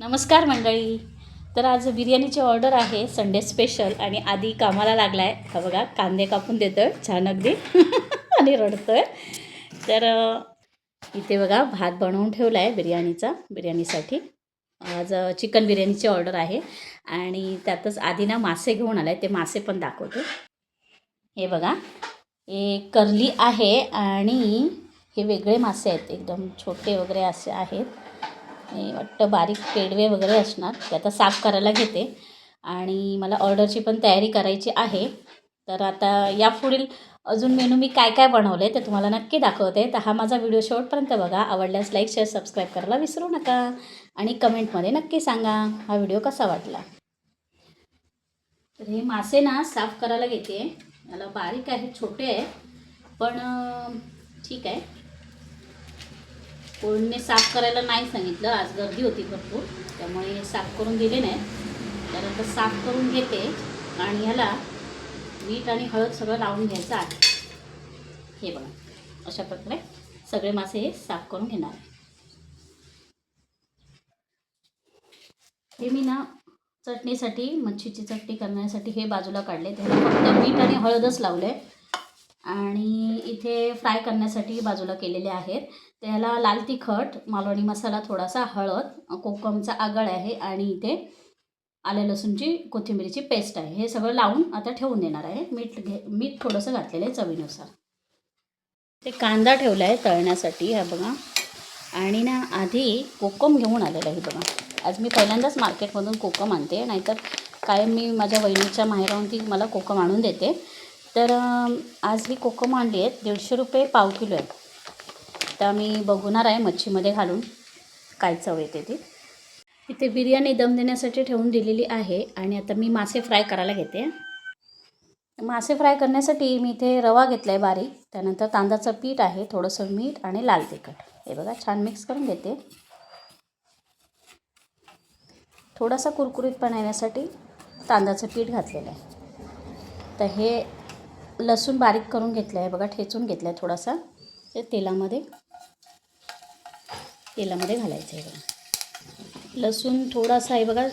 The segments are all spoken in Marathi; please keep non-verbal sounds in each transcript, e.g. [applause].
नमस्कार मंडळी. तर आज बिर्याणीची ऑर्डर आहे संडे स्पेशल आणि आधी कामाला लागला आहे हा बघा कांदे कापून देतो आहे छान अगदी. [laughs] आणि रडतो आहे तर इथे बघा भात बनवून ठेवला आहे बिर्याणीचा बिर्याणीसाठी. आज चिकन बिर्याणीची ऑर्डर आहे. आणि त्यातच आधी ना मासे घेऊन आला आहे ते मासे पण दाखवते. हे बघा हे करली आहे आणि हे वेगळे मासे आहेत एकदम छोटे वगैरे असे आहेत. हे वाटतं बारीक पेडवे वगैरे असणार ते आता साफ करायला घेते. आणि मला ऑर्डरची पण तयारी करायची आहे. तर आता यापुढील अजून मेनू मी काय काय बनवले ते तुम्हाला नक्की दाखवते. तर हा माझा व्हिडिओ शेवटपर्यंत बघा. आवडल्यास लाईक शेअर सबस्क्राईब करायला विसरू नका. आणि कमेंटमध्ये नक्की सांगा हा व्हिडिओ कसा वाटला. तर हे मासे ना साफ करायला घेते. याला बारीक आहे छोटे आहे. पण ठीक आहे. कोणीने साफ करायला नाही सांगितलं. आज गर्दी होती भरपूर त्यामुळे साफ करून दिले नाही. तर आता साफ करून घेते आणि ह्याला मीठ आणि हळद सगळं लावून घ्यायचं आहे हे बघा अशा प्रकारे सगळे मासे हे साफ करून घेणार आहे. हे मी ना चटणीसाठी मच्छीची चटणी करण्यासाठी हे बाजूला काढले. त्याला फक्त मीठ आणि हळदच लावले आणि इथे फ्राय करण्यासाठी बाजूला केलेले आहेत. त्याला लाल तिखट मालवणी मसाला थोडासा हळद कोकमचा आगळ आहे आणि इथे आले लसूणची कोथिंबीरीची पेस्ट आहे. हे सगळं लावून आता ठेवून देणार आहे. मीठ घे मीठ थोडंसं घातलेलं आहे चवीनुसार. ते कांदा ठेवला आहे तळण्यासाठी हा बघा. आणि ना आधी कोकम घेऊन आलेलं आहे बघा. आज मी पहिल्यांदाच मार्केटमधून कोकम आणते. नाहीतर कायम मी माझ्या वहिनीच्या माहेरावून ती मला कोकम आणून देते. तर आज ही कोकम आणली आहेत दीडशे रुपये पाव किलो आहेत तर मी बघणार आहे मच्छीमध्ये घालून काय चव येते ती. इथे बिर्याणी दम देण्यासाठी ठेवून दिलेली आहे आणि आता मी मासे फ्राय करायला घेते. मासे फ्राय करण्यासाठी मी इथे रवा घेतला आहे बारीक. त्यानंतर तांदळाचं पीठ आहे थोडंसं मीठ आणि लाल तिखट. हे बघा छान मिक्स करून घेते. थोडासा कुरकुरीत येण्यासाठी तांदळाचं पीठ घातलेलं आहे. तर हे लसूण बारीक करून घेतलं आहे बघा ठेचून घेतलं आहे थोडासा. ते तेलामध्ये. तेलामध्ये घालायचं आहे बघा. लसूण थोडासा आहे बघा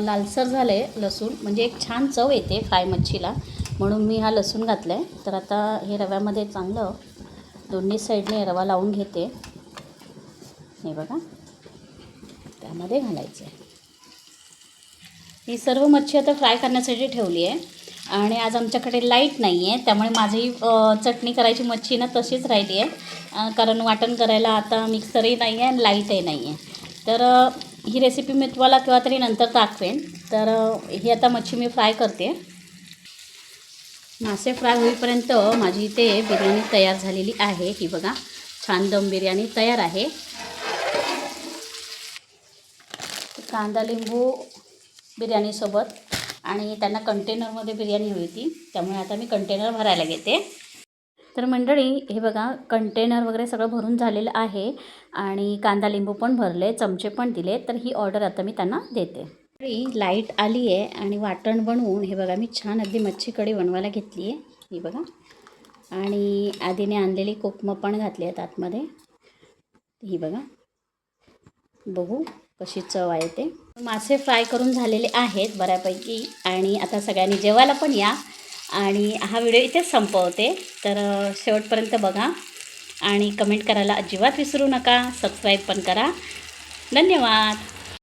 लालसर झालं आहे लसूण. म्हणजे एक छान चव येते फ्राय मच्छीला. म्हणून मी हा लसूण घातला आहे तर आता हे रव्यामध्ये चांगलं दोन्ही साईडने रवा लावून घेते. हे बघा. त्यामध्ये घालायचं आहे ही सर्व मच्छी आता फ्राय करण्यासाठी ठेवली आहे. आणि आज आमच्याकडे लाइट नाही आहे त्यामुळे माझी चटणी करायची मच्छी ना तशीच राहिली आहे कारण वाटण करायला आता मिक्सरही नाही आहे आणि लाईटही नाही आहे तर ही रेसिपी मी तुम्हाला केव्हा तरी नंतर दाखवेन. तर ही आता मच्छी मी फ्राय करते. मासे फ्राय होईपर्यंत माझी इथे बिर्याणी तयार झालेली आहे. ही बघा छान दम बिर्याणी तयार आहे. कांदा लिंबू बिर्याणीसोबत. आणि त्यांना कंटेनरमध्ये बिर्याणी हवी होती. त्यामुळे आता मी कंटेनर भरायला घेते. तर मंडळी हे बघा कंटेनर वगैरे सगळं भरून झालेलं आहे. आणि कांदा लिंबू पण भरले चमचे पण दिले. तर ही ऑर्डर आता मी त्यांना देते. लाइट आली आहे आणि वाटण बनवून हे बघा मी छान अगदी मच्छी कढी बनवायला घेतली आहे. ही बघा. आणि आधीने आणलेली कोकमं पण घातली आहेत आतमध्ये. ही बघा. बघू कशी चव आहे ते. मासे फ्राय करून झालेले आहेत बऱ्यापैकी आणि आता सगळ्यांनी जेवायला पण या. आणि हा व्हिडिओ इथेच संपवते. तर शेवटपर्यंत बघा. आणि कमेंट करायला अजिबात विसरू नका. सबस्क्राईब पण करा. धन्यवाद.